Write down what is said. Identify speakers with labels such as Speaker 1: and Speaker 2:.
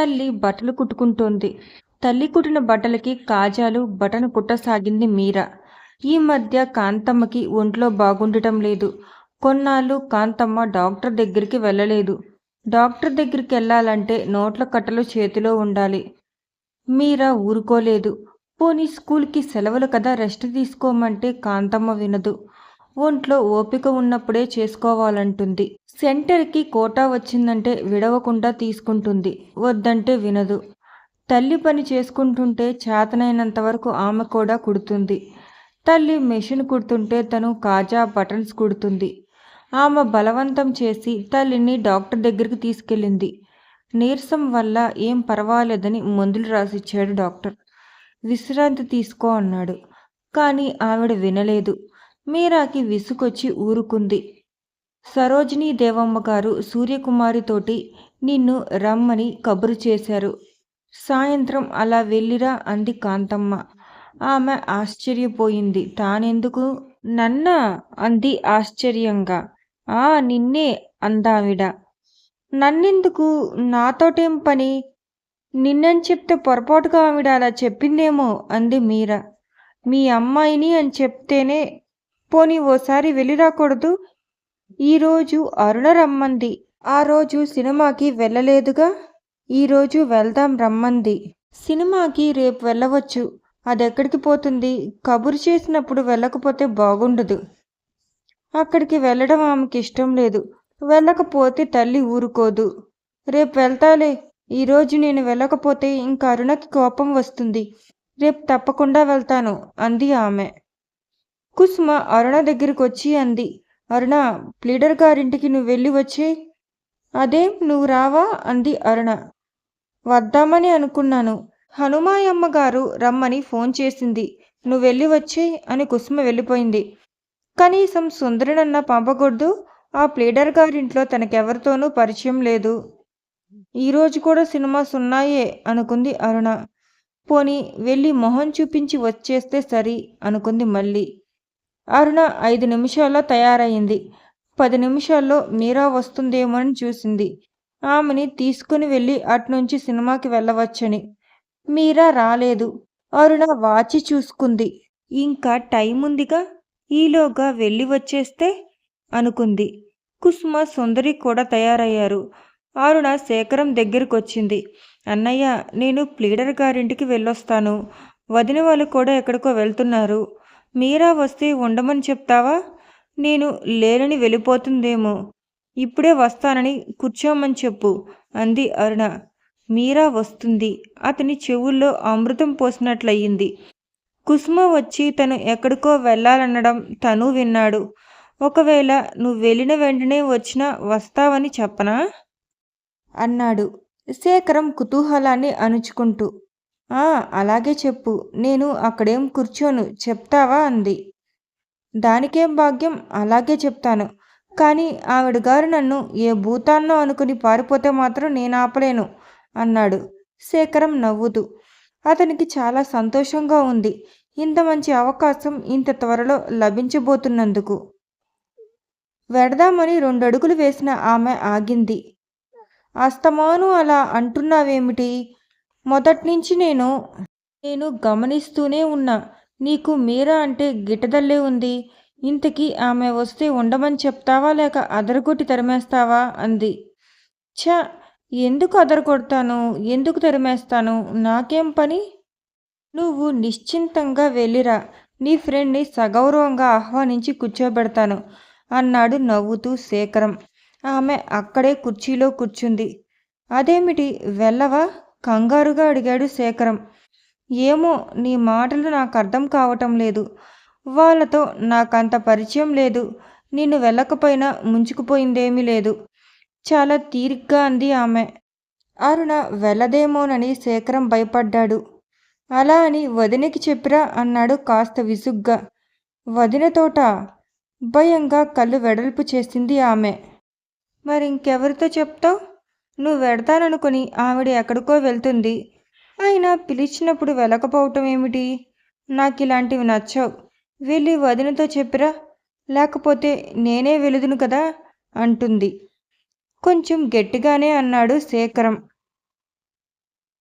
Speaker 1: తల్లి బట్టలు కుట్టుకుంటోంది. తల్లి కుట్టిన బట్టలకి కాజాలు బటన్ కుట్టసాగింది మీరా. ఈ మధ్య కాంతమ్మకి ఒంట్లో బాగుండటం లేదు. కొన్నాళ్ళు కాంతమ్మ డాక్టర్ దగ్గరికి వెళ్ళలేదు. డాక్టర్ దగ్గరికి వెళ్ళాలంటే నోట్ల కట్టలు చేతిలో ఉండాలి. మీరా ఊరుకోలేదు. పోనీ స్కూల్కి సెలవులు కదా రెస్ట్ తీసుకోమంటే కాంతమ్మ వినదు. ఒంట్లో ఓపిక ఉన్నప్పుడే చేసుకోవాలంటుంది. సెంటర్కి కోటా వచ్చిందంటే విడవకుండా తీసుకుంటుంది. వద్దంటే వినదు. తల్లి పని చేసుకుంటుంటే చేతనైనంత వరకు ఆమె కూడా కుడుతుంది. తల్లి మెషిన్ కుడుతుంటే తను కాజా బటన్స్ కుడుతుంది. ఆమె బలవంతం చేసి తల్లిని డాక్టర్ దగ్గరికి తీసుకెళ్ళింది. నీరసం వల్ల ఏం పర్వాలేదని మందులు రాసిచ్చాడు డాక్టర్. విశ్రాంతి తీసుకో అన్నాడు. కానీ ఆవిడ వినలేదు. మీరాకి విసుకొచ్చి ఊరుకుంది. సరోజినీ దేవమ్మ గారు సూర్యకుమారితోటి నిన్ను రమ్మని కబురు చేశారు. సాయంత్రం అలా వెళ్ళిరా అంది కాంతమ్మ. ఆమె ఆశ్చర్యపోయింది. తానెందుకు? నన్నా అంది ఆశ్చర్యంగా. ఆ నిన్నే అందావిడ. నన్నెందుకు? నాతోటేం పని? నిన్నని చెప్తే పొరపాటుగా ఆవిడ అలా చెప్పిందేమో అంది మీరా. మీ అమ్మాయిని అని చెప్తేనే పోనీ ఓసారి వెళ్ళి రాకూడదు? ఈరోజు అరుణ రమ్మంది ఆ రోజు సినిమాకి వెళ్ళలేదుగా? ఈరోజు వెళ్దాం రమ్మంది. సినిమాకి రేపు వెళ్ళవచ్చు. అది ఎక్కడికి పోతుంది? కబురు చేసినప్పుడు వెళ్ళకపోతే బాగుండదు. అక్కడికి వెళ్ళడం ఆమెకి ఇష్టం లేదు. వెళ్ళకపోతే తల్లి ఊరుకోదు. రేపు వెళ్తాలే. ఈరోజు నేను వెళ్ళకపోతే ఇంకా అరుణకి కోపం వస్తుంది. రేపు తప్పకుండా వెళ్తాను అంది ఆమె. కుసుమ అరుణ దగ్గరికి వచ్చి అంది అరుణ ప్లీడర్ గారింటికి నువ్వు వెళ్ళి వచ్చే. అదేం నువ్వు రావా? అంది అరుణ. వద్దామని అనుకున్నాను. హనుమాయమ్మ గారు రమ్మని ఫోన్ చేసింది. నువ్వు వెళ్ళి వచ్చే అని కుసుమ వెళ్ళిపోయింది. కనీసం సుందరినన్న పంపకూడదు. ఆ ప్లీడర్ గారింట్లో తనకెవరితోనూ పరిచయం లేదు. ఈరోజు కూడా సినిమాస్ ఉన్నాయే అనుకుంది అరుణ. పోని వెళ్ళి మొహం చూపించి వచ్చేస్తే సరి అనుకుంది మళ్ళీ. అరుణ ఐదు నిమిషాల్లో తయారయింది పది నిమిషాల్లో మీరా వస్తుందేమోనని చూసింది. ఆమెని తీసుకుని వెళ్ళి అట్నుంచి సినిమాకి వెళ్ళవచ్చని. మీరా రాలేదు. అరుణ వాచి చూసుకుంది. ఇంకా టైం ఉందిగా ఈలోగా వెళ్ళి వచ్చేస్తే? అనుకుంది. కుసుమ సుందరి కూడా తయారయ్యారు. అరుణ శేఖరం దగ్గరికి వచ్చింది అన్నయ్య నేను ప్లీడర్ గారింటికి వెళ్ళొస్తాను. వదిన వాళ్ళు కూడా ఎక్కడికో వెళ్తున్నారు. మీరా వస్తే ఉండమని చెప్తావా? నేను లేనని వెళ్ళిపోతుందేమో. ఇప్పుడే వస్తానని కూర్చోమని చెప్పు అంది అరుణ. మీరా వస్తుంది. అతని చెవుల్లో అమృతం పోసినట్లయింది. కుసుమ వచ్చి తను ఎక్కడికో వెళ్ళాలనడం తను విన్నాడు. ఒకవేళ నువ్వు వెళ్ళిన వెంటనే వచ్చినా వస్తావని చెప్పనా? అన్నాడు. శేఖరం కుతూహలాన్ని అణుచుకుంటూ. అలాగే చెప్పు. నేను అక్కడేం కూర్చోను. చెప్తావా? అంది. దానికేం భాగ్యం? అలాగే చెప్తాను. కానీ ఆవిడ గారు నన్ను ఏ భూతాన్నో అనుకుని పారిపోతే మాత్రం నేను ఆపలేను అన్నాడు. శేఖరం నవ్వుతూ. అతనికి చాలా సంతోషంగా ఉంది. ఇంత మంచి అవకాశం ఇంత త్వరలో లభించబోతున్నందుకు. వెడదామని రెండు అడుగులు వేసిన ఆమె ఆగింది. అస్తమాను అలా అంటున్నావేమిటి? మొదట్నుంచి నేను నేను గమనిస్తూనే ఉన్నా. నీకు మీరా అంటే గిటదల్లే ఉంది. ఇంతకీ ఆమె వస్తే ఉండమని చెప్తావా లేక అదరగొట్టి తరిమేస్తావా? అంది. ఛ! ఎందుకు అదరగొడతాను? ఎందుకు తరిమేస్తాను? నాకేం పని? నువ్వు నిశ్చింతంగా వెళ్ళిరా. నీ ఫ్రెండ్ని సగౌరవంగా ఆహ్వానించి కూర్చోబెడతాను అన్నాడు నవ్వుతూ శేఖరం. ఆమె అక్కడే కుర్చీలో కూర్చుంది. అదేమిటి? వెళ్ళవా? కంగారుగా అడిగాడు శేఖరం. ఏమో నీ మాటలు నాకు అర్థం కావటం లేదు. వాళ్ళతో నాకంత పరిచయం లేదు. నిన్ను వెళ్ళకపోయినా ముంచుకుపోయిందేమీ లేదు. చాలా తీరిగ్గా అంది ఆమె. అరుణ వెళ్ళదేమోనని శేఖరం భయపడ్డాడు. అలా అని వదినకి చెప్పిరా అన్నాడు కాస్త విసుగ్గా. వదినతోట భయంగా కళ్ళు వెడల్పు చేసింది ఆమె. మరి ఇంకెవరితో చెప్తావు? నువ్వు వెడతాననుకుని ఆవిడ ఎక్కడికో వెళ్తుంది. అయినా పిలిచినప్పుడు వెళ్ళకపోవటం ఏమిటి? నాకు ఇలాంటివి నచ్చవు. వెళ్ళి వదినతో చెప్పిరా. లేకపోతే నేనే వెలుదును కదా? అంటుంది. కొంచెం గట్టిగానే అన్నాడు శేఖరం.